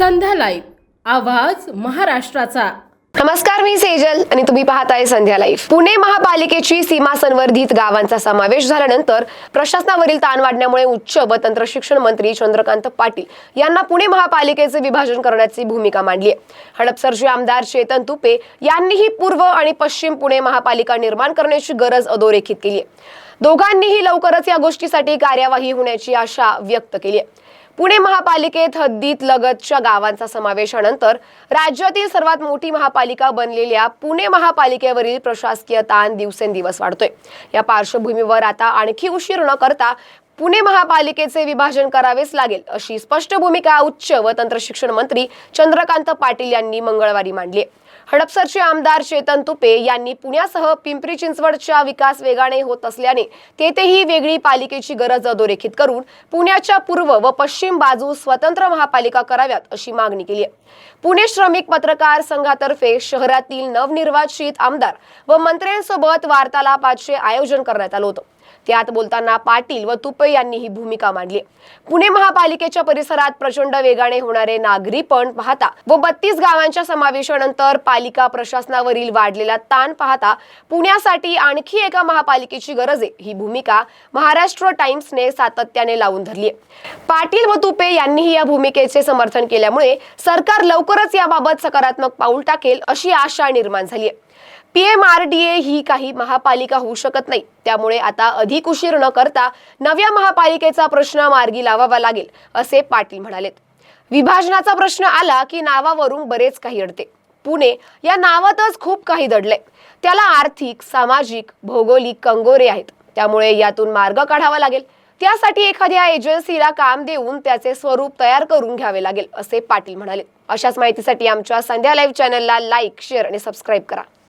संध्या live आवाज महाराष्ट्राचा. नमस्कार मी सेजल आणि तुम्ही पाहताय संध्या लाईफ पुणे महापालिकेची सीमा संवर्धित गावांचा समावेश झाल्यानंतर प्रशासनावरील ताण वाढण्यामुळे उच्च व तंत्र शिक्षण मंत्री चंद्रकांत पाटील यांना पुणे महापालिकेचे विभाजन करण्याची भूमिका मांडली आहे. हडपसरचे आमदार चेतन तुपे यांनीही पूर्व आणि पश्चिम पुणे महापालिका निर्माण करण्याची गरज अधोरेखित केली आहे. दोघांनीही लवकरच या गोष्टीसाठी कार्यवाही होण्याची आशा व्यक्त केली आहे. पुणे महापालिकेत हद्दीत लगतच्या गावांचा समावेशानंतर राज्यातील सर्वात मोठी महापालिका बनलेल्या पुणे महापालिकेवरील प्रशासकीय ताण दिवसेंदिवस वाढतोय. या पार्श्वभूमीवर आता आणखी उशीर न करता पुणे महापालिकेचे विभाजन करावेच लागेल अशी स्पष्ट भूमिका उच्च व तंत्रशिक्षण मंत्री चंद्रकांत पाटील यांनी मंगळवारी मांडली आहे. हडपसरचे आमदार चेतन तुपे यांनी पुण्यासह पिंपरी चिंचवडच्या विकास वेगाने होत असल्याने तेथेही वेगळी पालिकेची गरज अधोरेखित करून पुण्याच्या पूर्व व पश्चिम बाजू स्वतंत्र महापालिका कराव्यात अशी मागणी केली आहे पुणे श्रमिक पत्रकार संघातर्फे शहरातील नवनिर्वाचित आमदार व मंत्र्यांसोबत वार्तालापाचे आयोजन करण्यात आलं होतं त्यात बोलताना पाटील व तुपे यांनी ही भूमिका मांडली. पुणे महापालिकेच्या परिसरात प्रचंड वेगाने होणारे नागरी पण पाहता व बत्तीस गावांच्या समावेशानंतर पालिका प्रशासनावरील वाढलेला ताण पाहता पुण्यासाठी आणखी एका महापालिकेची गरज आहे ही भूमिका महाराष्ट्र टाइम्सने सातत्याने लावून धरली पाटील व तुपे यांनीही या भूमिकेचे समर्थन केल्यामुळे सरकार लवकरच याबाबत सकारात्मक पाऊल टाकेल अशी आशा निर्माण झाली आहे. पीएमआरडीए ही काही महापालिका होऊ शकत नाही. त्यामुळे आता अधिक उशीर न करता नव्या महापालिकेचा प्रश्न मार्गी लावावा लागेल असे पाटील म्हणालेत. विभाजनाचा प्रश्न आला की नावावरून बरेच काही अडते. पुणे या नावातच खूप काही दडलंय. त्याला आर्थिक सामाजिक भौगोलिक कंगोरे आहेत. त्यामुळे यातून मार्ग काढावा लागेल. त्यासाठी एखाद्या एजन्सीला काम देऊन त्याचे स्वरूप तयार करून घ्यावे लागेल असे पाटील म्हणाले. अशाच माहितीसाठी आमच्या संध्या लाईव्ह चॅनलला लाईक शेअर आणि सबस्क्राईब करा.